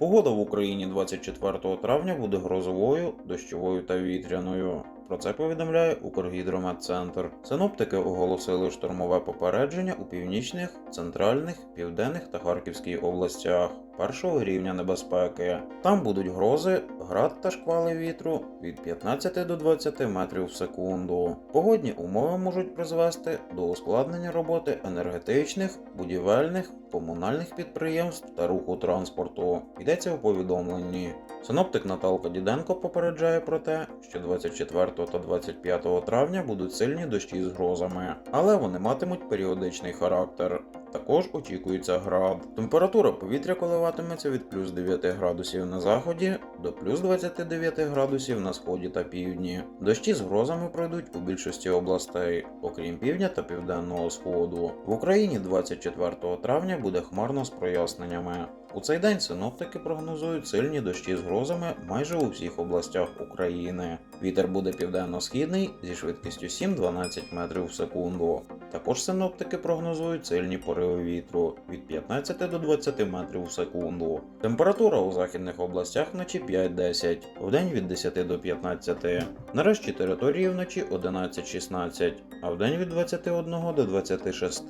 Погода в Україні 24 травня буде грозовою, дощовою та вітряною. Про це повідомляє Укргідрометцентр. Синоптики оголосили штормове попередження у північних, центральних, південних та Харківській областях першого рівня небезпеки. Там будуть грози, град та шквали вітру від 15 до 20 метрів в секунду. Погодні умови можуть призвести до ускладнення роботи енергетичних, будівельних, комунальних підприємств та руху транспорту. Йдеться у повідомленні. Синоптик Наталка Діденко попереджає про те, що 24 та 25 травня будуть сильні дощі з грозами, але вони матимуть періодичний характер. Також очікується град. Температура повітря коливатиметься від плюс 9 градусів на заході до плюс 29 градусів на сході та півдні. Дощі з грозами пройдуть у більшості областей, окрім півдня та південного сходу. В Україні 24 травня буде хмарно з проясненнями. У цей день синоптики прогнозують сильні дощі з грозами майже у всіх областях України. Вітер буде південно-східний зі швидкістю 7-12 метрів в секунду. Також синоптики прогнозують сильні пориви вітру від 15 до 20 метрів в секунду. Температура у західних областях вночі 5-10, вдень від 10 до 15. На решті території вночі 11-16, а вдень від 21 до 26.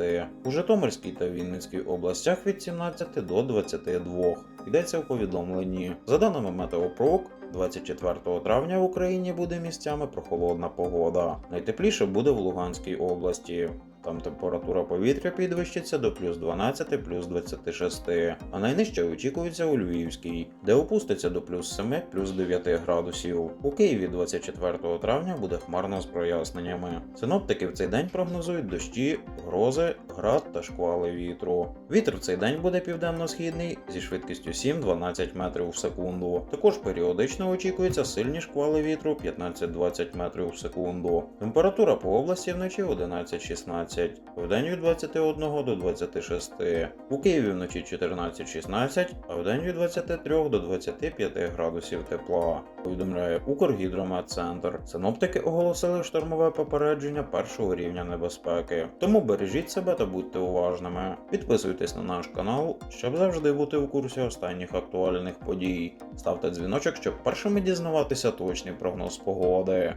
У Житомирській та Вінницькій областях від 17 до 22. Йдеться у повідомленні. За даними Метеопрок, 24 травня в Україні буде місцями прохолодна погода. Найтепліше буде в Луганській області. Там температура повітря підвищиться до плюс 12, плюс 26, а найнижча очікується у Львівській, де опуститься до плюс 7, плюс 9 градусів. У Києві 24 травня буде хмарно з проясненнями. Синоптики в цей день прогнозують дощі, грози, град та шквали вітру. Вітер в цей день буде південно-східний зі швидкістю 7-12 метрів в секунду. Також періодично очікується сильні шквали вітру 15-20 метрів в секунду. Температура по області вночі 11-16. Вдень від 21 до 26. У Києві вночі 14-16, а вдень від 23 до 25 градусів тепла. Повідомляє Укргідрометцентр. Синоптики оголосили штормове попередження першого рівня небезпеки. Тому бережіть себе та будьте уважними. Підписуйтесь на наш канал, щоб завжди бути в курсі останніх актуальних подій. Ставте дзвіночок, щоб першими дізнаватися точний прогноз погоди.